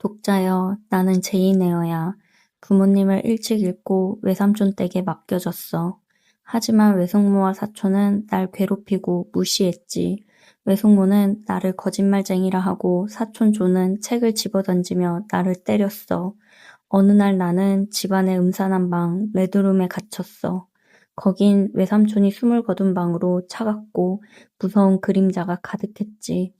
독자여, 나는 제이네어야. 부모님을 일찍 잃고 외삼촌 댁에 맡겨졌어. 하지만 외숙모와 사촌은 날 괴롭히고 무시했지. 외숙모는 나를 거짓말쟁이라 하고 사촌 조는 책을 집어던지며 나를 때렸어. 어느 날 나는 집안의 음산한 방, 레드룸에 갇혔어. 거긴 외삼촌이 숨을 거둔 방으로 차갑고 무서운 그림자가 가득했지.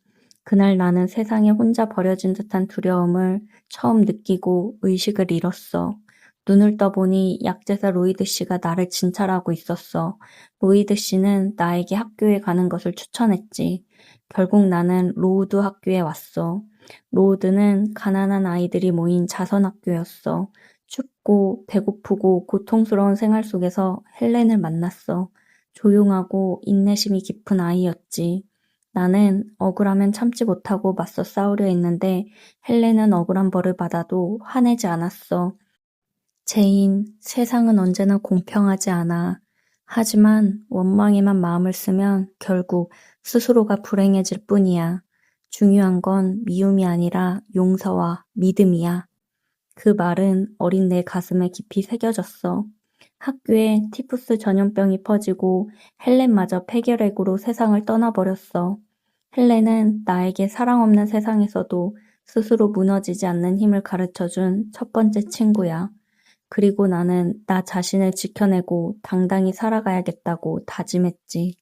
그날 나는 세상에 혼자 버려진 듯한 두려움을 처음 느끼고 의식을 잃었어. 눈을 떠보니 약제사 로이드 씨가 나를 진찰하고 있었어. 로이드 씨는 나에게 학교에 가는 것을 추천했지. 결국 나는 로우드 학교에 왔어. 로우드는 가난한 아이들이 모인 자선학교였어. 춥고 배고프고 고통스러운 생활 속에서 헬렌을 만났어. 조용하고 인내심이 깊은 아이였지. 나는 억울하면 참지 못하고 맞서 싸우려 했는데 헬렌은 억울한 벌을 받아도 화내지 않았어. 제인, 세상은 언제나 공평하지 않아. 하지만 원망에만 마음을 쓰면 결국 스스로가 불행해질 뿐이야. 중요한 건 미움이 아니라 용서와 믿음이야. 그 말은 어린 내 가슴에 깊이 새겨졌어. 학교에 티푸스 전염병이 퍼지고 헬렌마저 폐결핵으로 세상을 떠나버렸어. 헬렌은 나에게 사랑 없는 세상에서도 스스로 무너지지 않는 힘을 가르쳐준 첫 번째 친구야. 그리고 나는 나 자신을 지켜내고 당당히 살아가야겠다고 다짐했지.